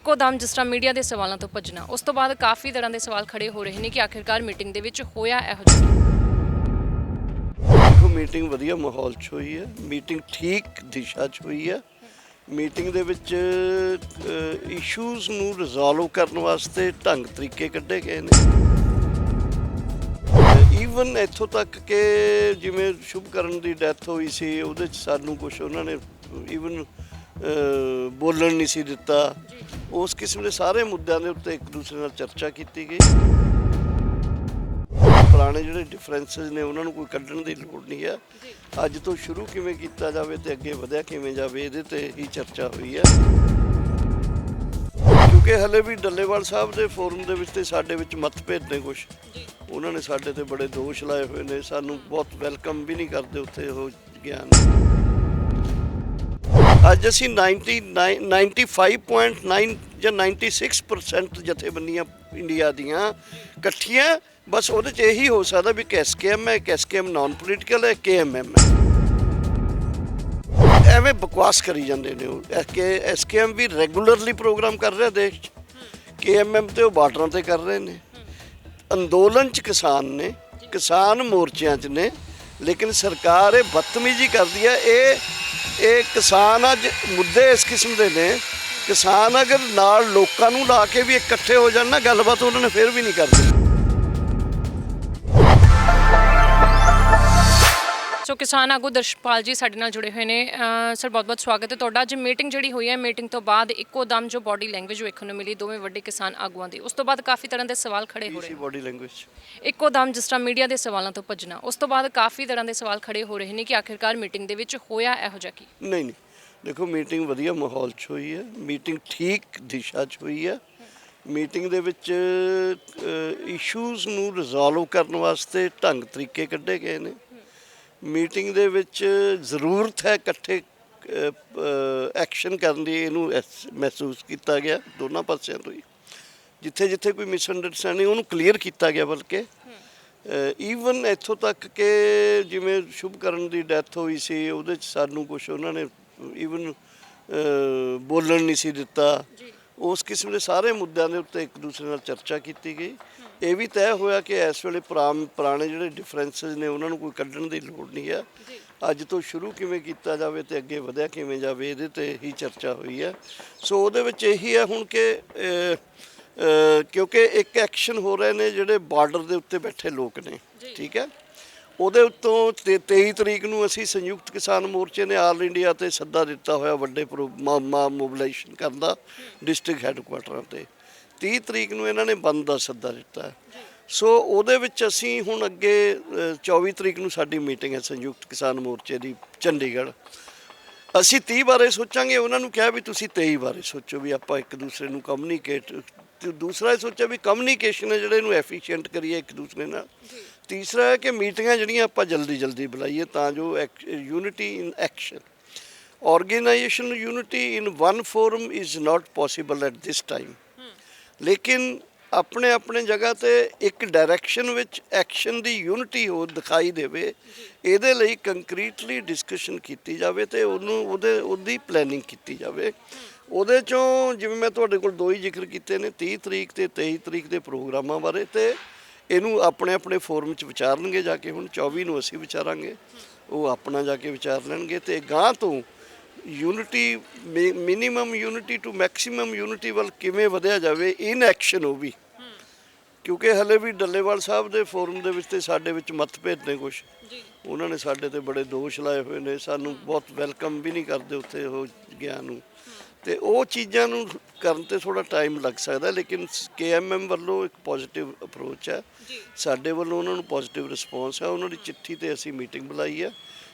ਇੱਕੋ ਦਮ ਜਿਸ ਤਰ੍ਹਾਂ ਮੀਡੀਆ ਦੇ ਸਵਾਲਾਂ ਤੋਂ ਭੱਜਣਾ, ਉਸ ਤੋਂ ਬਾਅਦ ਕਾਫੀ ਤਰ੍ਹਾਂ ਦੇ ਸਵਾਲ ਖੜੇ ਹੋ ਰਹੇ ਨੇ ਕਿ ਆਖਿਰਕਾਰ ਮੀਟਿੰਗ ਦੇ ਵਿੱਚ ਹੋਇਆ ਇਹੋ ਜਿਹਾ ਦੇਖੋ, ਮੀਟਿੰਗ ਵਧੀਆ ਮਾਹੌਲ 'ਚ ਹੋਈ ਹੈ, ਮੀਟਿੰਗ ਠੀਕ ਦਿਸ਼ਾ 'ਚ ਹੋਈ ਹੈ। ਮੀਟਿੰਗ ਦੇ ਵਿੱਚ ਇਸ਼ੂਜ਼ ਨੂੰ ਰਿਜ਼ੋਲਵ ਕਰਨ ਵਾਸਤੇ ਢੰਗ ਤਰੀਕੇ ਕੱਢੇ ਗਏ ਨੇ। ਈਵਨ ਇੱਥੋਂ ਤੱਕ ਕਿ ਜਿਵੇਂ ਸ਼ੁਭਕਰਨ ਦੀ ਡੈਥ ਹੋਈ ਸੀ, ਉਹਦੇ 'ਚ ਸਾਨੂੰ ਕੁਝ ਉਹਨਾਂ ਨੇ ਈਵਨ ਬੋਲਣ ਨਹੀਂ ਸੀ ਦਿੱਤਾ। ਉਸ ਕਿਸਮ ਦੇ ਸਾਰੇ ਮੁੱਦਿਆਂ ਦੇ ਉੱਤੇ ਇੱਕ ਦੂਸਰੇ ਨਾਲ ਚਰਚਾ ਕੀਤੀ ਗਈ। ਪੁਰਾਣੇ ਜਿਹੜੇ ਡਿਫਰੈਂਸਸ ਨੇ ਉਹਨਾਂ ਨੂੰ ਕੋਈ ਕੱਢਣ ਦੀ ਲੋੜ ਨਹੀਂ ਹੈ। ਅੱਜ ਤੋਂ ਸ਼ੁਰੂ ਕਿਵੇਂ ਕੀਤਾ ਜਾਵੇ ਤੇ ਅੱਗੇ ਵਧਿਆ ਕਿਵੇਂ ਜਾਵੇ ਇਹਦੇ ਤੇ ਹੀ ਚਰਚਾ ਹੋਈ ਹੈ। ਕਿਉਂਕਿ ਹਲੇ ਵੀ ਡੱਲੇਵਾਲ ਸਾਹਿਬ ਦੇ ਫੋਰਮ ਦੇ ਵਿੱਚ ਤੇ ਸਾਡੇ ਵਿੱਚ ਮਤਭੇਦ ਨੇ ਕੁਝ ਉਹਨਾਂ ਨੇ ਸਾਡੇ ਤੇ ਬੜੇ ਦੋਸ਼ ਲਾਏ ਹੋਏ ਨੇ। ਸਾਨੂੰ ਬਹੁਤ ਵੈਲਕਮ ਵੀ ਨਹੀਂ ਕਰਦੇ ਉੱਥੇ ਉਹ ਗਿਆਨ। ਅੱਜ ਅਸੀਂ 99 95.9 ਜਾਂ 96% ਜਥੇਬੰਦੀਆਂ ਇੰਡੀਆ ਦੀਆਂ ਇਕੱਠੀਆਂ। ਬਸ ਉਹਦੇ ਚ ਇਹੀ ਹੋ ਸਕਦਾ ਵੀ ਐਸਕੇਐਮ ਹੈ ਐਸਕੇਐਮ ਨਾਨ ਪੋਲੀਟੀਕਲ ਹੈ, ਕੇਐਮਐਮ ਹੈ। ਐਵੇਂ ਬਕਵਾਸ ਕਰੀ ਜਾਂਦੇ ਨੇ ਉਹ। ਕਿ ਐਸਕੇਐਮ ਵੀ ਰੈਗੂਲਰਲੀ ਪ੍ਰੋਗਰਾਮ ਕਰ ਰਿਹਾ ਦੇਸ਼ 'ਚ। ਕੇਐਮਐਮ ਤੇ ਉਹ ਬਾਰਡਰਾਂ ਤੇ ਕਰ ਰਹੇ ਨੇ। ਅੰਦੋਲਨ 'ਚ ਕਿਸਾਨ ਨੇ, ਕਿਸਾਨ ਮੋਰਚਿਆਂ 'ਚ ਨੇ, ਲੇਕਿਨ ਸਰਕਾਰ ਇਹ ਬਦਤਮੀਜ਼ੀ ਕਰਦੀ ਹੈ। ਇਹ ਇਹ ਕਿਸਾਨ ਅੱਜ ਮੁੱਦੇ ਇਸ ਕਿਸਮ ਦੇ ਨੇ। ਕਿਸਾਨ ਅਗਰ ਨਾਲ ਲੋਕਾਂ ਨੂੰ ਲਾ ਕੇ ਵੀ ਇਕੱਠੇ ਹੋ ਜਾਣ ਨਾ, ਗੱਲਬਾਤ ਉਹਨਾਂ ਨੇ ਫਿਰ ਵੀ ਨਹੀਂ ਕਰਦੀ ਸੋ ਕਿਸਾਨ ਆਗੂ ਦਰਸ਼ਪਾਲ ਜੀ ਸਾਡੇ ਨਾਲ ਜੁੜੇ ਹੋਏ ਨੇ। ਸਰ ਬਹੁਤ-ਬਹੁਤ ਸਵਾਗਤ ਹੈ ਤੁਹਾਡਾ। ਅੱਜ ਮੀਟਿੰਗ ਜਿਹੜੀ ਹੋਈ ਹੈ ਮੀਟਿੰਗ ਤੋਂ ਬਾਅਦ ਇੱਕੋ ਦਮ ਜੋ ਬਾਡੀ ਲੈਂਗੁਏਜ ਵੇਖਣ ਨੂੰ ਮਿਲੀ ਦੋਵੇਂ ਵੱਡੇ ਕਿਸਾਨ ਆਗੂਆਂ ਦੀ। ਉਸ ਤੋਂ ਬਾਅਦ ਕਾਫੀ ਤਰ੍ਹਾਂ ਦੇ ਸਵਾਲ ਖੜੇ ਹੋ ਰਹੇ ਸੀ ਬਾਡੀ ਲੈਂਗੁਏਜ ਇੱਕੋ ਦਮ ਜਿਸ ਤਰ੍ਹਾਂ ਮੀਡੀਆ ਦੇ ਸਵਾਲਾਂ ਤੋਂ ਭੱਜਣਾ। ਉਸ ਤੋਂ ਬਾਅਦ ਕਾਫੀ ਤਰ੍ਹਾਂ ਦੇ ਸਵਾਲ ਖੜੇ ਹੋ ਰਹੇ ਨੇ ਕਿ ਆਖਿਰਕਾਰ ਮੀਟਿੰਗ ਦੇ ਵਿੱਚ ਹੋਇਆ ਇਹੋ ਜਿਹਾ ਕੀ? ਨਹੀਂ ਨਹੀਂ। ਦੇਖੋ ਮੀਟਿੰਗ ਵਧੀਆ ਮਾਹੌਲ 'ਚ ਹੋਈ ਹੈ। ਮੀਟਿੰਗ ਠੀਕ ਦਿਸ਼ਾ 'ਚ ਹੋਈ ਹੈ। ਮੀਟਿੰਗ ਦੇ ਵਿੱਚ ਇਸ਼ੂਜ਼ ਨੂੰ ਰਿਜ਼ੋਲਵ ਕਰਨ ਵਾਸਤੇ ਢੰਗ ਤਰੀਕੇ ਕੱਢੇ ਗਏ ਨੇ। ਮੀਟਿੰਗ ਦੇ ਵਿੱਚ ਜ਼ਰੂਰਤ ਹੈ ਇਕੱਠੇ ਐਕਸ਼ਨ ਕਰਨ ਦੀ, ਇਹਨੂੰ ਐਸ- ਮਹਿਸੂਸ ਕੀਤਾ ਗਿਆ ਦੋਨਾਂ ਪਾਸਿਆਂ ਤੋਂ ਹੀ। ਜਿੱਥੇ ਜਿੱਥੇ ਕੋਈ ਮਿਸਅੰਡਰਸਟੈਂਡਿੰਗ ਉਹਨੂੰ ਕਲੀਅਰ ਕੀਤਾ ਗਿਆ ਬਲਕਿ ਈਵਨ ਇੱਥੋਂ ਤੱਕ ਕਿ ਜਿਵੇਂ ਸ਼ੁਭਕਰਨ ਦੀ ਡੈਥ ਹੋਈ ਸੀ, ਉਹਦੇ 'ਚ ਸਾਨੂੰ ਕੁਝ ਉਹਨਾਂ ਨੇ ਈਵਨ ਬੋਲਣ ਨਹੀਂ ਸੀ ਦਿੱਤਾ। ਉਸ ਕਿਸਮ ਦੇ ਸਾਰੇ ਮੁੱਦਿਆਂ ਦੇ ਉੱਤੇ ਇੱਕ ਦੂਸਰੇ ਨਾਲ ਚਰਚਾ ਕੀਤੀ ਗਈ। ਇਹ ਵੀ ਤੈਅ ਹੋਇਆ ਕਿ ਇਸ ਵੇਲੇ ਪੁਰਾਮ- ਪੁਰਾਣੇ ਜਿਹੜੇ ਡਿਫਰੈਂਸਸ ਨੇ ਉਹਨਾਂ ਨੂੰ ਕੋਈ ਕੱਢਣ ਦੀ ਲੋੜ ਨਹੀਂ ਹੈ। ਅੱਜ ਤੋਂ ਸ਼ੁਰੂ ਕਿਵੇਂ ਕੀਤਾ ਜਾਵੇ ਤੇ ਅੱਗੇ ਵਧਿਆ ਕਿਵੇਂ ਜਾਵੇ ਇਹਦੇ ਤੇ ਹੀ ਚਰਚਾ ਹੋਈ ਹੈ। ਸੋ ਉਹਦੇ ਵਿੱਚ ਇਹੀ ਹੈ ਹੁਣ ਕਿ ਕਿਉਂਕਿ ਇੱਕ ਐਕਸ਼ਨ ਹੋ ਰਹੇ ਨੇ ਜਿਹੜੇ ਬਾਰਡਰ ਦੇ ਉੱਤੇ ਬੈਠੇ ਲੋਕ ਨੇ। ਠੀਕ ਹੈ? ਉਹਦੇ ਉੱਤੋਂ ਤੇ 23 ਤਰੀਕ ਨੂੰ ਅਸੀਂ ਸੰਯੁਕਤ ਕਿਸਾਨ ਮੋਰਚੇ ਨੇ ਆਲ ਇੰਡੀਆ ਤੇ ਸੱਦਾ ਦਿੱਤਾ ਹੋਇਆ ਵੱਡੇ ਮੋਬਿਲਾਈਜੇਸ਼ਨ ਕਰਨ ਦਾ ਡਿਸਟ੍ਰਿਕਟ ਹੈੱਡਕੁਆਟਰਾਂ ਤੇ। 30 ਤਰੀਕ ਨੂੰ ਇਹਨਾਂ ਨੇ ਬੰਦ ਦਾ ਸੱਦਾ ਦਿੱਤਾ। ਸੋ ਉਹਦੇ ਵਿੱਚ ਅਸੀਂ ਹੁਣ ਅੱਗੇ ਅ, 24 ਤਰੀਕ ਨੂੰ ਸਾਡੀ ਮੀਟਿੰਗ ਹੈ ਸੰਯੁਕਤ ਕਿਸਾਨ ਮੋਰਚੇ ਦੀ ਚੰਡੀਗੜ੍ਹ। ਅਸੀਂ 30 ਬਾਰੇ ਸੋਚਾਂਗੇ ਉਹਨਾਂ ਨੂੰ ਕਿਹਾ ਵੀ ਤੁਸੀਂ 23 ਬਾਰੇ ਸੋਚੋ ਵੀ ਆਪਾਂ ਇੱਕ ਦੂਸਰੇ ਨੂੰ ਕਮਿਊਨੀਕੇਟ ਦੂਸਰਾ ਇਹ ਸੋਚਿਆ ਵੀ ਕਮਿਊਨੀਕੇਸ਼ਨ ਹੈ ਜਿਹੜੇ ਇਹਨੂੰ ਐਫੀਸ਼ੀਐਂਟ ਕਰੀਏ ਇੱਕ ਦੂਸਰੇ ਨਾਲ। ਤੀਸਰਾ ਹੈ ਕਿ ਮੀਟਿੰਗਾਂ ਜਿਹੜੀਆਂ ਆਪਾਂ ਜਲਦੀ ਜਲਦੀ ਬੁਲਾਈਏ ਤਾਂ ਜੋ unity in action organizational unity in one forum is not possible at this time ਲੇਕਿਨ ਆਪਣੇ ਆਪਣੇ ਜਗ੍ਹਾ ਤੇ ਇੱਕ ਡਾਇਰੈਕਸ਼ਨ ਵਿੱਚ ਐਕਸ਼ਨ ਦੀ ਯੂਨਿਟੀ ਹੋ ਦਿਖਾਈ ਦੇਵੇ, ਇਹਦੇ ਲਈ ਕੰਕਰੀਟਲੀ ਡਿਸਕਸ਼ਨ ਕੀਤੀ ਜਾਵੇ ਤੇ ਉਹਨੂੰ, ਉਹਦੇ, ਉਹਦੀ ਪਲੈਨਿੰਗ ਕੀਤੀ ਜਾਵੇ। ਉਹਦੇ ਚੋਂ ਜਿਵੇਂ ਮੈਂ ਤੁਹਾਡੇ ਕੋਲ ਦੋ ਹੀ ਜ਼ਿਕਰ ਕੀਤੇ ਨੇ 30 ਤਰੀਕ ਤੇ 23 ਤਰੀਕ ਦੇ ਪ੍ਰੋਗਰਾਮਾਂ ਬਾਰੇ ਤੇ ਇਹਨੂੰ ਆਪਣੇ ਆਪਣੇ ਫੋਰਮ 'ਚ ਵਿਚਾਰਨਗੇ ਜਾ ਕੇ ਹੁਣ 24 ਨੂੰ ਅਸੀਂ ਵਿਚਾਰਾਂਗੇ ਉਹ ਆਪਣਾ ਜਾ ਕੇ ਵਿਚਾਰ ਲੈਣਗੇ ਤੇ ਗਾਂ ਤੋਂ unity minimum unity to maximum unity ਵੱਲ ਕਿਵੇਂ ਵਧਿਆ ਜਾਵੇ ਇਨ ਐਕਸ਼ਨ ਉਹ ਵੀ। ਕਿਉਂਕਿ ਹਲੇ ਵੀ ਡੱਲੇਵਾਲ ਸਾਹਿਬ ਦੇ ਫੋਰਮ ਦੇ ਵਿੱਚ ਤੇ ਸਾਡੇ ਵਿੱਚ ਮਤਭੇਦ ਨੇ ਕੁਝ ਉਹਨਾਂ ਨੇ ਸਾਡੇ ਤੇ ਬੜੇ ਦੋਸ਼ ਲਾਏ ਹੋਏ ਨੇ ਸਾਨੂੰ ਬਹੁਤ ਵੈਲਕਮ ਵੀ ਨਹੀਂ ਕਰਦੇ ਉੱਥੇ ਉਹ ਗਿਆਨ ਨੂੰ। ਤੇ ਉਹ ਚੀਜ਼ਾਂ ਨੂੰ ਕਰਨ ਤੇ ਥੋੜਾ ਟਾਈਮ ਲੱਗ ਸਕਦਾ ਲੇਕਿਨ ਕੇਐਮਐਮ ਵੱਲੋਂ ਇੱਕ ਪੋਜ਼ਿਟਿਵ ਅਪਰੋਚ ਹੈ। ਸਾਡੇ ਵੱਲੋਂ ਉਹਨਾਂ ਨੂੰ ਪੋਜ਼ਿਟਿਵ ਰਿਸਪੌਂਸ ਹੈ। ਉਹਨਾਂ ਦੀ ਚਿੱਠੀ ਤੇ ਅਸੀਂ ਮੀਟਿੰਗ ਬੁਲਾਈ ਹੈ।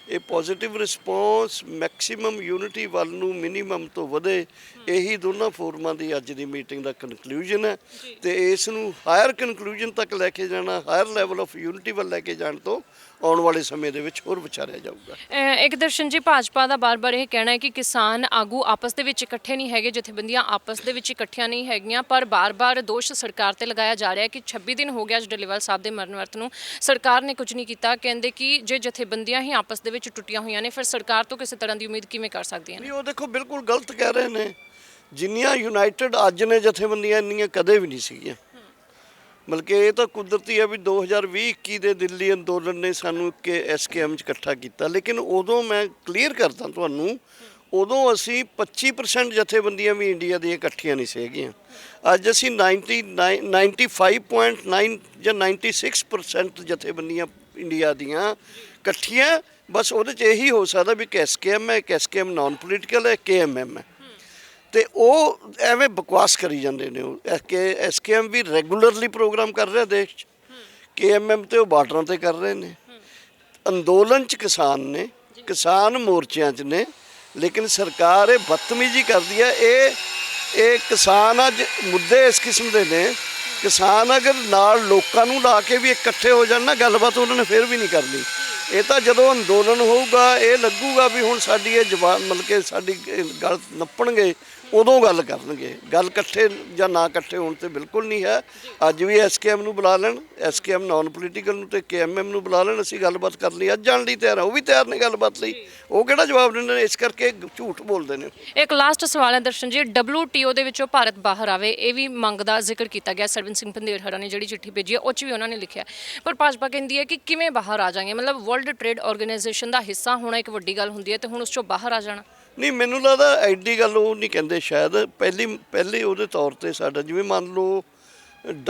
ਇਹ ਪੋਜ਼ਿਟਿਵ ਰਿਸਪੌਂਸ ਮੈਕਸਿਮਮ ਯੂਨਿਟੀ ਵੱਲ ਨੂੰ ਮਿਨੀਮਮ ਤੋਂ ਵਧੇ ਇਹੀ ਦੋਨਾਂ ਫੋਰਮਾਂ ਦੀ ਅੱਜ ਦੀ ਮੀਟਿੰਗ ਦਾ ਕਨਕਲੂਜਨ ਹੈ। ਤੇ ਇਸ ਨੂੰ ਹਾਇਰ ਕਨਕਲੂਜਨ ਤੱਕ ਲੈ ਕੇ ਜਾਣਾ ਹਾਇਰ ਲੈਵਲ ਆਫ ਯੂਨਿਟੀ ਵੱਲ ਲੈ ਕੇ ਜਾਣ ਤੋਂ ਆਉਣ ਵਾਲੇ ਸਮੇਂ ਦੇ ਵਿੱਚ ਹੋਰ ਵਿਚਾਰਿਆ ਜਾਊਗਾ। ਅਹ ਇੱਕ ਦਰਸ਼ਨ ਜੀ ਭਾਜਪਾ ਦਾ ਬਾਰ-ਬਾਰ ਇਹ ਕਹਿਣਾ ਹੈ ਕਿ ਕਿਸਾਨ ਆਗੂ ਆਪਸ ਦੇ ਵਿੱਚ ਇਕੱਠੇ ਨਹੀਂ ਹੈਗੇ ਜਥੇਬੰਦੀਆਂ ਆਪਸ ਦੇ ਵਿੱਚ ਇਕੱਠੀਆਂ ਨਹੀਂ ਹੈਗੀਆਂ ਪਰ ਬਾਰ-ਬਾਰ ਦੋਸ਼ ਸਰਕਾਰ ਤੇ ਲਗਾਇਆ ਜਾ ਰਿਹਾ ਹੈ ਕਿ 26 ਦਿਨ ਹੋ ਗਿਆ ਅੱਜ ਡੱਲੇਵਾਲ ਸਾਹਿਬ ਦੇ ਮਰਨ ਵਰਤ ਨੂੰ। ਸਰਕਾਰ ਨੇ ਕੁਝ ਨਹੀਂ ਕੀਤਾ ਕਹਿੰਦੇ ਕਿ ਜੇ ਜਥੇਬੰਦੀਆਂ ਹੀ ਆਪਸ ਦੇ ਵਿੱਚ ਟੁੱਟੀਆਂ ਹੋਈਆਂ ਨੇ ਫਿਰ ਸਰਕਾਰ ਤੋਂ ਕਿਸੇ ਤਰ੍ਹਾਂ ਦੀ ਉਮੀਦ ਕਿਵੇਂ ਕਰ ਸਕਦੀਆਂ ਨੇ? ਨਹੀਂ ਉਹ ਦੇਖੋ ਬਿਲਕੁਲ ਗਲਤ ਕਹਿ ਰਹੇ ਨੇ। ਜਿੰਨੀਆਂ ਯੂਨਾਈਟਿਡ ਅੱਜ ਨੇ ਜਥੇਬੰਦੀਆਂ ਇੰਨੀਆਂ ਕਦੇ ਵੀ ਨਹੀਂ ਸੀਗੀਆਂ। ਬਲਕਿ ਇਹ ਤਾਂ ਕੁਦਰਤੀ ਹੈ ਵੀ 2020-21 ਦੇ ਦਿੱਲੀ ਅੰਦੋਲਨ ਨੇ ਸਾਨੂੰ ਕੇ ਐਸਕੇਐਮ ਚ ਇਕੱਠਾ ਕੀਤਾ। ਲੇਕਿਨ ਉਦੋਂ ਮੈਂ ਕਲੀਅਰ ਕਰਦਾ ਤੁਹਾਨੂੰ, ਉਦੋਂ ਅਸੀਂ 25% ਜਥੇਬੰਦੀਆਂ ਵੀ ਇੰਡੀਆ ਦੀਆਂ ਇਕੱਠੀਆਂ ਨਹੀਂ ਸੀਗੀਆਂ। ਅੱਜ ਅਸੀਂ 99 95.9 ਜਾਂ 96% ਜਥੇਬੰਦੀਆਂ ਇੰਡੀਆ ਦੀਆਂ ਇਕੱਠੀਆਂ। ਬਸ ਉਹਦੇ ਚ ਇਹੀ ਹੋ ਸਕਦਾ ਵੀ ਕਿ ਐਸਕੇਐਮ ਹੈ ਕਿ ਐਸਕੇਐਮ ਨਾਨ ਪੋਲੀਟੀਕਲ ਹੈ ਕੇਐਮਐਮ ਹੈ। ਤੇ ਉਹ ਐਵੇਂ ਬਕਵਾਸ ਕਰੀ ਜਾਂਦੇ ਨੇ ਉਹ। ਐਸਕੇ ਐਸਕੇਐਮ ਵੀ ਰੈਗੂਲਰਲੀ ਪ੍ਰੋਗਰਾਮ ਕਰ ਰਿਹਾ ਦੇਸ਼ 'ਚ। ਕੇਐਮਐਮ ਤੇ ਉਹ ਬਾਰਡਰਾਂ ਤੇ ਕਰ ਰਹੇ ਨੇ। ਅੰਦੋਲਨ 'ਚ ਕਿਸਾਨ ਨੇ, ਕਿਸਾਨ ਮੋਰਚਿਆਂ 'ਚ ਨੇ, ਲੇਕਿਨ ਸਰਕਾਰ ਇਹ ਬਦਤਮੀਜ਼ੀ ਕਰਦੀ ਹੈ। ਇਹ ਇਹ ਕਿਸਾਨ ਅੱਜ ਮੁੱਦੇ ਇਸ ਕਿਸਮ ਦੇ ਨੇ। ਕਿਸਾਨ ਅਗਰ ਨਾਲ ਲੋਕਾਂ ਨੂੰ ਲਾ ਕੇ ਵੀ ਇਕੱਠੇ ਹੋ ਜਾਣ ਨਾ, ਗੱਲਬਾਤ ਉਹਨਾਂ ਨੇ ਫਿਰ ਵੀ ਨਹੀਂ ਕਰਨੀ। ਇਹ ਤਾਂ ਜਦੋਂ ਅੰਦੋਲਨ ਹੋਊਗਾ, ਇਹ ਲੱਗੂਗਾ ਵੀ ਹੁਣ ਸਾਡੀ ਇਹ ਜਵਾਬ ਮਤਲਬ ਕਿ ਸਾਡੀ ਇਹ ਗੱਲ ਨੱਪਣਗੇ ਉਦੋਂ ਗੱਲ ਕਰਨਗੇ। ਗੱਲ ਇਕੱਠੇ ਜਾਂ ਨਾ ਇਕੱਠੇ ਹੋਣ ਤੇ ਬਿਲਕੁਲ ਨਹੀਂ ਹੈ। ਅੱਜ ਵੀ ਐਸਕੇਐਮ ਨੂੰ ਬੁਲਾ ਲੈਣ ਐਸਕੇਐਮ ਨਾਨ ਪੋਲੀਟੀਕਲ ਨੂੰ ਤੇ ਕੇਐਮਐਮ ਨੂੰ ਬੁਲਾ ਲੈਣ, ਅਸੀਂ ਗੱਲਬਾਤ ਕਰ ਲਈ। ਅੱਜ ਜਾਣ ਲਈ ਤਿਆਰ ਆ, ਉਹ ਵੀ ਤਿਆਰ ਨੇ ਗੱਲਬਾਤ ਲਈ। ਉਹ ਕਿਹੜਾ ਜਵਾਬ ਦਿੰਦੇ ਨੇ? ਇਸ ਕਰਕੇ ਝੂਠ ਬੋਲਦੇ ਨੇ। ਇੱਕ ਲਾਸਟ ਸਵਾਲ ਹੈ ਦਰਸ਼ਨ ਜੀ WTO ਦੇ ਵਿੱਚੋਂ ਭਾਰਤ ਬਾਹਰ ਆਵੇ, ਇਹ ਵੀ ਮੰਗ ਦਾ ਜ਼ਿਕਰ ਕੀਤਾ ਗਿਆ। ਸਰਵਨ ਸਿੰਘ ਪੰਦੇਰ ਹਰਾ ਨੇ ਜਿਹੜੀ ਚਿੱਠੀ ਭੇਜੀ ਹੈ, ਉਹ 'ਚ ਵੀ ਉਹਨਾਂ ਨੇ ਲਿਖਿਆ ਪਰ ਭਾਜਪਾ ਕਹਿੰਦੀ ਹੈ ਕਿ ਕਿਵੇਂ ਬਾਹਰ ਆ ਜਾਣਗੇ? ਮਤਲਬ ਵਰਲਡ ਟ੍ਰੇਡ ਆਰਗੇਨਾਈਜੇਸ਼ਨ ਦਾ ਹਿੱਸਾ ਹੋਣਾ ਇੱਕ ਵੱਡੀ ਗੱਲ ਹੁੰਦੀ ਹੈ ਤੇ ਹੁਣ ਉਸ 'ਚੋਂ ਬਾਹਰ ਆ ਜਾਣਾ। ਨਹੀਂ, ਮੈਨੂੰ ਲੱਗਦਾ ਐਡੀ ਗੱਲ ਉਹ ਨਹੀਂ ਕਹਿੰਦੇ, ਸ਼ਾਇਦ ਪਹਿਲੀ, ਪਹਿਲੇ ਉਹਦੇ ਤੌਰ ਤੇ ਸਾਡਾ, ਜਿਵੇਂ ਮੰਨ ਲਓ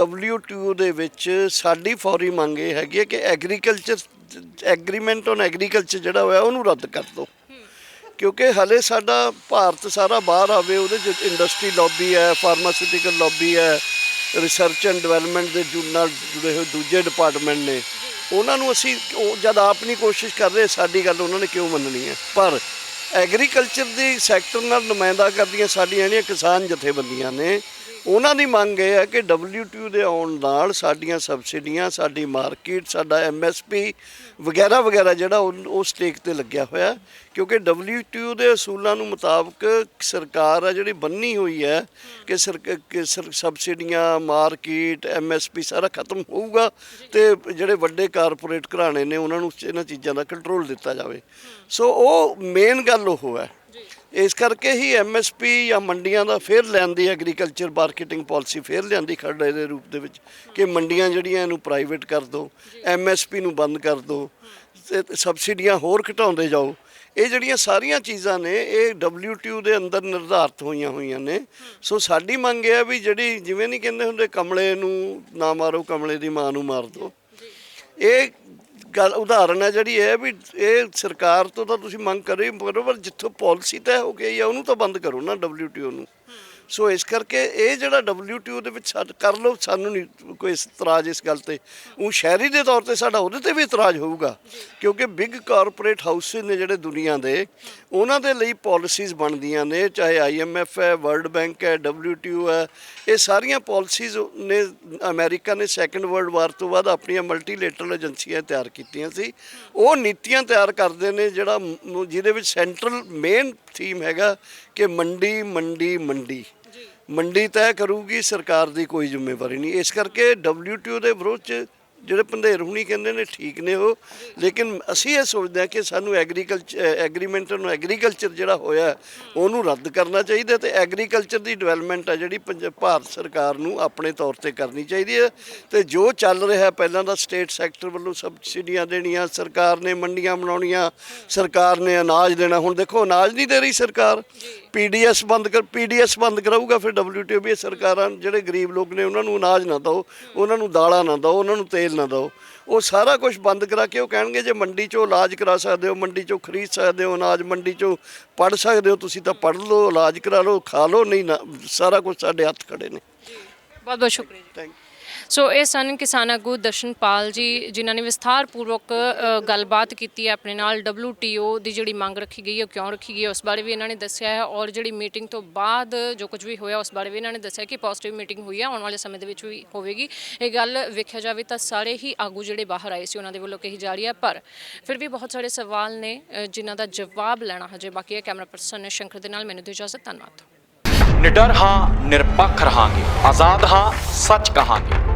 WTO ਦੇ ਵਿੱਚ ਸਾਡੀ ਫੌਰੀ ਮੰਗ ਇਹ ਹੈਗੀ ਹੈ ਕਿ ਐਗਰੀਕਲਚਰ ਐਗਰੀਮੈਂਟ ਔਨ ਐਗਰੀਕਲਚਰ ਜਿਹੜਾ ਹੋਇਆ, ਉਹਨੂੰ ਰੱਦ ਕਰ ਦਿਓ। ਕਿਉਂਕਿ ਹਲੇ ਸਾਡਾ ਭਾਰਤ ਸਾਰਾ ਬਾਹਰ ਆਵੇ, ਉਹਦੇ ਚ ਇੰਡਸਟਰੀ ਲੌਬੀ ਹੈ ਫਾਰਮਾਸਿਊਟੀਕਲ ਲੌਬੀ ਹੈ ਰਿਸਰਚ ਐਂਡ ਡਿਵੈਲਪਮੈਂਟ ਦੇ ਜੁ- ਨਾਲ ਜੁੜੇ ਹੋਏ ਦੂਜੇ ਡਿਪਾਰਟਮੈਂਟ ਨੇ। ਉਹਨਾਂ ਨੂੰ ਅਸੀਂ ਜਦ ਆਪ ਨਹੀਂ ਕੋਸ਼ਿਸ਼ ਕਰ ਰਹੇ, ਸਾਡੀ ਗੱਲ ਉਹਨਾਂ ਨੇ ਕਿਉਂ ਮੰਨਣੀ ਹੈ? ਪਰ ਐਗਰੀਕਲਚਰ ਦੀ ਸੈਕਟਰ ਨਾਲ ਨੁਮਾਇੰਦਾ ਕਰਦੀਆਂ ਸਾਡੀਆਂ ਜਿਹੜੀਆਂ ਕਿਸਾਨ ਜਥੇਬੰਦੀਆਂ ਨੇ ਉਹਨਾਂ ਦੀ ਮੰਗ ਇਹ ਹੈ ਕਿ WTO ਦੇ ਆਉਣ ਨਾਲ ਸਾਡੀਆਂ ਸਬਸਿਡੀਆਂ, ਸਾਡੀ ਮਾਰਕੀਟ, ਸਾਡਾ MSP ਵਗੈਰਾ ਵਗੈਰਾ ਜਿਹੜਾ ਉਹ ਉਹ ਸਟੇਕ ਤੇ ਲੱਗਿਆ ਹੋਇਆ ਹੈ। ਕਿਉਂਕਿ WTO ਦੇ ਅਸੂਲਾਂ ਨੂੰ ਮੁਤਾਬਕ ਸਰਕਾਰ ਆ ਜਿਹੜੀ ਬੰਨੀ ਹੋਈ ਹੈ ਕਿ ਸਰ- ਸਬਸਿਡੀਆਂ, ਮਾਰਕੀਟ MSP ਸਾਰਾ ਖਤਮ ਹੋਊਗਾ ਤੇ ਜਿਹੜੇ ਵੱਡੇ ਕਾਰਪੋਰੇਟ ਘਰਾਣੇ ਨੇ ਉਹਨਾਂ ਨੂੰ ਇਹਨਾਂ ਚੀਜ਼ਾਂ ਦਾ ਕੰਟਰੋਲ ਦਿੱਤਾ ਜਾਵੇ ਸੋ ਉਹ ਮੇਨ ਗੱਲ ਉਹ ਹੈ ਇਸ ਕਰਕੇ ਹੀ ਐਮਐਸਪੀ ਜਾਂ ਮੰਡੀਆਂ ਦਾ ਫੇਰ ਲਿਆਂਦੀ ਐਗਰੀਕਲਚਰ ਮਾਰਕੀਟਿੰਗ ਪਾਲਿਸੀ ਫੇਰ ਲਿਆਂਦੀ ਖਰੜੇ ਦੇ ਰੂਪ ਦੇ ਵਿੱਚ ਕਿ ਮੰਡੀਆਂ ਜਿਹੜੀਆਂ ਇਹਨੂੰ ਪ੍ਰਾਈਵੇਟ ਕਰ ਦਿਓ ਐਮਐਸਪੀ ਨੂੰ ਬੰਦ ਕਰ ਦਿਓ ਤੇ ਸਬਸਿਡੀਆਂ ਹੋਰ ਘਟਾਉਂਦੇ ਜਾਓ। ਇਹ ਜਿਹੜੀਆਂ ਸਾਰੀਆਂ ਚੀਜ਼ਾਂ ਨੇ ਇਹ WTO ਦੇ ਅੰਦਰ ਨਿਰਧਾਰਤ ਹੋਈਆਂ ਹੋਈਆਂ ਨੇ। ਸੋ ਸਾਡੀ ਮੰਗ ਇਹ ਹੈ ਵੀ ਜਿਹੜੀ ਜਿਵੇਂ ਨਹੀਂ ਕਹਿੰਦੇ ਹੁੰਦੇ ਕਮਲੇ ਨੂੰ ਨਾ ਮਾਰੋ ਕਮਲੇ ਦੀ ਮਾਂ ਨੂੰ ਮਾਰ ਦਿਓ। ਇਹ ਗੱਲ, ਉਦਾਹਰਨ ਹੈ ਜਿਹੜੀ ਇਹ ਵੀ ਇਹ ਸਰਕਾਰ ਤੋਂ ਤਾਂ ਤੁਸੀਂ ਮੰਗ ਕਰੋ ਕਰੇ ਪਰ ਜਿੱਥੋਂ ਪਾਲਿਸੀ ਤੈਅ ਹੋ ਗਈ ਆ ਉਹਨੂੰ ਤਾਂ ਬੰਦ ਕਰੋ ਨਾ WTO ਨੂੰ। ਸੋ ਇਸ ਕਰਕੇ ਇਹ ਜਿਹੜਾ WTO ਦੇ ਵਿੱਚ ਸਾਡ ਕਰ ਲਓ, ਸਾਨੂੰ ਨਹੀਂ ਕੋਈ ਇਤਰਾਜ਼ ਇਸ ਗੱਲ ਤੇ। ਉਹ ਸ਼ਹਿਰੀ ਦੇ ਤੌਰ ਤੇ ਸਾਡਾ ਉਹਦੇ ਤੇ ਵੀ ਇਤਰਾਜ਼ ਹੋਊਗਾ। ਕਿਉਂਕਿ ਬਿਗ ਕਾਰਪੋਰੇਟ ਹਾਊਸਿਸ ਨੇ ਜਿਹੜੇ ਦੁਨੀਆ ਦੇ, ਉਹਨਾਂ ਦੇ ਲਈ ਪਾਲਿਸੀਜ਼ ਬਣਦੀਆਂ ਨੇ, ਚਾਹੇ IMF ਹੈ ਵਰਲਡ ਬੈਂਕ ਹੈ WTO ਹੈ, ਇਹ ਸਾਰੀਆਂ ਪਾਲਿਸੀਜ਼ ਨੇ ਅਮਰੀਕਾ ਨੇ ਸੈਕੰਡ ਵਰਲਡ ਵਾਰ ਤੋਂ ਬਾਅਦ ਆਪਣੀਆਂ ਮਲਟੀਲੇਟਰਲ ਏਜੰਸੀਆਂ ਤਿਆਰ ਕੀਤੀਆਂ ਸੀ। ਉਹ ਨੀਤੀਆਂ ਤਿਆਰ ਕਰਦੇ ਨੇ ਜਿਹੜਾ ਜਿਹਦੇ ਵਿੱਚ ਸੈਂਟਰਲ ਮੇਨ ਥੀਮ ਹੈਗਾ ਕਿ ਮੰਡੀ ਮੰਡੀ ਮੰਡੀ। ਮੰਡੀ ਤੈਅ ਕਰੂਗੀ ਸਰਕਾਰ ਦੀ ਕੋਈ ਜ਼ਿੰਮੇਵਾਰੀ ਨਹੀਂ। ਇਸ ਕਰਕੇ WTO ਦੇ ਵਿਰੋਧ ਚ ਜਿਹੜੇ ਪੰਧੇਰ ਹੁਣੀ ਕਹਿੰਦੇ ਨੇ ਠੀਕ ਨੇ ਉਹ। ਲੇਕਿਨ ਅਸੀਂ ਇਹ ਸੋਚਦੇ ਹਾਂ ਕਿ ਸਾਨੂੰ ਐਗਰੀਕਲਚਰ ਐਗਰੀਮੈਂਟ ਨੂੰ ਐਗਰੀਕਲਚਰ ਜਿਹੜਾ ਹੋਇਆ, ਉਹਨੂੰ ਰੱਦ ਕਰਨਾ ਚਾਹੀਦਾ ਤੇ ਐਗਰੀਕਲਚਰ ਦੀ ਡਿਵੈਲਪਮੈਂਟ ਆ ਜਿਹੜੀ ਪੰਜ- ਭਾਰਤ ਸਰਕਾਰ ਨੂੰ ਆਪਣੇ ਤੌਰ ਤੇ ਕਰਨੀ ਚਾਹੀਦੀ ਹੈ। ਤੇ ਜੋ ਚੱਲ ਰਿਹਾ ਪਹਿਲਾਂ ਦਾ ਸਟੇਟ ਸੈਕਟਰ ਵੱਲੋਂ ਸਬਸਿਡੀਆਂ ਦੇਣੀਆਂ, ਸਰਕਾਰ ਨੇ ਮੰਡੀਆਂ ਬਣਾਉਣੀਆਂ, ਸਰਕਾਰ ਨੇ ਅਨਾਜ ਦੇਣਾ। ਹੁਣ ਦੇਖੋ, ਅਨਾਜ ਨਹੀਂ ਦੇ ਰਹੀ ਸਰਕਾਰ। ਪੀਡੀਐਸ ਬੰਦ ਕਰ ਪੀਡੀਐਸ ਬੰਦ ਕਰਾਊਗਾ ਫਿਰ WTO ਵੀ ਇਹ ਸਰਕਾਰਾਂ ਜਿਹੜੇ ਗਰੀਬ ਲੋਕ ਨੇ, ਉਹਨਾਂ ਨੂੰ ਅਨਾਜ ਨਾ ਦਿਓ, ਉਹਨਾਂ ਨੂੰ ਦਾਲਾਂ ਨਾ ਦਿਓ, ਉਹਨਾਂ ਨੂੰ ਤੇਲ ਨਾ ਦਿਓ ਉਹ ਸਾਰਾ ਕੁਝ ਬੰਦ ਕਰਾ ਕੇ ਉਹ ਕਹਿਣਗੇ ਜੇ ਮੰਡੀ 'ਚੋਂ ਇਲਾਜ ਕਰਾ ਸਕਦੇ ਹੋ ਮੰਡੀ 'ਚੋਂ ਖਰੀਦ ਸਕਦੇ ਹੋ ਅਨਾਜ ਮੰਡੀ 'ਚੋਂ ਪੜ ਸਕਦੇ ਹੋ ਤੁਸੀਂ ਤਾਂ ਪੜ ਲਓ ਇਲਾਜ ਕਰਾ ਲਓ ਖਾ ਲਓ ਨਹੀਂ ਨਾ ਸਾਰਾ ਕੁਝ ਸਾਡੇ ਹੱਥ ਖੜੇ ਨੇ। ਬਹੁਤ ਬਹੁਤ ਸ਼ੁਕਰੀਆ ਥੈਂਕ ਸੋ ਇਹ ਸਨ ਕਿਸਾਨ ਆਗੂ ਦਰਸ਼ਨਪਾਲ ਜੀ, ਜਿਨ੍ਹਾਂ ਨੇ ਵਿਸਥਾਰ ਪੂਰਵਕ ਗੱਲਬਾਤ ਕੀਤੀ ਹੈ ਆਪਣੇ ਨਾਲ। WTO ਦੀ ਜਿਹੜੀ ਮੰਗ ਰੱਖੀ ਗਈ ਹੈ, ਉਹ ਕਿਉਂ ਰੱਖੀ ਗਈ ਹੈ, ਉਸ ਬਾਰੇ ਵੀ ਇਹਨਾਂ ਨੇ ਦੱਸਿਆ ਹੈ ਔਰ ਜਿਹੜੀ ਮੀਟਿੰਗ ਤੋਂ ਬਾਅਦ ਜੋ ਕੁਝ ਵੀ ਹੋਇਆ, ਉਸ ਬਾਰੇ ਵੀ ਇਹਨਾਂ ਨੇ ਦੱਸਿਆ ਕਿ ਪੋਜ਼ਿਟਿਵ ਮੀਟਿੰਗ ਹੋਈ ਹੈ, ਆਉਣ ਵਾਲੇ ਸਮੇਂ ਦੇ ਵਿੱਚ ਵੀ ਹੋਵੇਗੀ। ਇਹ ਗੱਲ ਵੇਖਿਆ ਜਾਵੇ ਤਾਂ ਸਾਰੇ ਹੀ ਆਗੂ ਜਿਹੜੇ ਬਾਹਰ ਆਏ ਸੀ, ਉਹਨਾਂ ਦੇ ਵੱਲੋਂ ਕਹੀ ਜਾ ਰਹੀ ਹੈ। ਪਰ ਫਿਰ ਵੀ ਬਹੁਤ ਸਾਰੇ ਸਵਾਲ ਨੇ ਜਿਨ੍ਹਾਂ ਦਾ ਜਵਾਬ ਲੈਣਾ ਹਜੇ ਬਾਕੀ ਹੈ। ਕੈਮਰਾ ਪਰਸਨ ਸ਼ੰਕਰ ਦੇ ਨਾਲ ਮੈਨੂੰ ਦਿਓ ਇਜਾਜ਼ਤ, ਧੰਨਵਾਦ। ਨਿਡਰ ਹਾਂ, ਨਿਰਪੱਖ ਰਹਾਂਗੇ। ਆਜ਼ਾਦ ਹਾਂ, ਸੱਚ ਕਹਾਂਗੇ।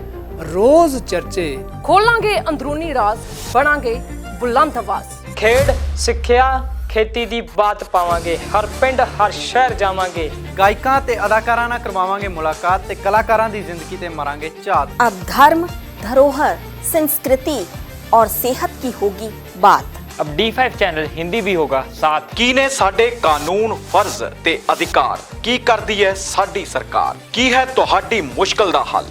ਰੋਜ਼ ਚਰਚੇ ਖੋਲਾਂਗੇ ਅੰਦਰੂਨੀ ਰਾਜ਼ ਬਣਾਂਗੇ ਬੁਲੰਦ ਆਵਾਜ਼ ਖੇਡ ਸਿੱਖਿਆ ਖੇਤੀ ਦੀ ਬਾਤ ਪਾਵਾਂਗੇ ਹਰ ਪਿੰਡ ਹਰ ਸ਼ਹਿਰ ਜਾਵਾਂਗੇ ਗਾਇਕਾਂ ਤੇ ਅਦਾਕਾਰਾਂ ਨਾਲ ਕਰਵਾਵਾਂਗੇ ਮੁਲਾਕਾਤ ਤੇ ਕਲਾਕਾਰਾਂ ਦੀ ਜ਼ਿੰਦਗੀ ਤੇ ਮਾਰਾਂਗੇ ਝਾਤ अब धर्म धरोहर संस्कृति और सेहत की होगी बात अब D5 चैनल हिंदी भी होगा साथ ਕੀ ਨੇ ਸਾਡੇ ਕਾਨੂੰਨ ਫਰਜ਼ ਤੇ ਅਧਿਕਾਰ ਕੀ ਕਰਦੀ ਹੈ ਸਾਡੀ ਸਰਕਾਰ ਕੀ ਹੈ ਤੁਹਾਡੀ ਮੁਸ਼ਕਲ ਦਾ ਹੱਲ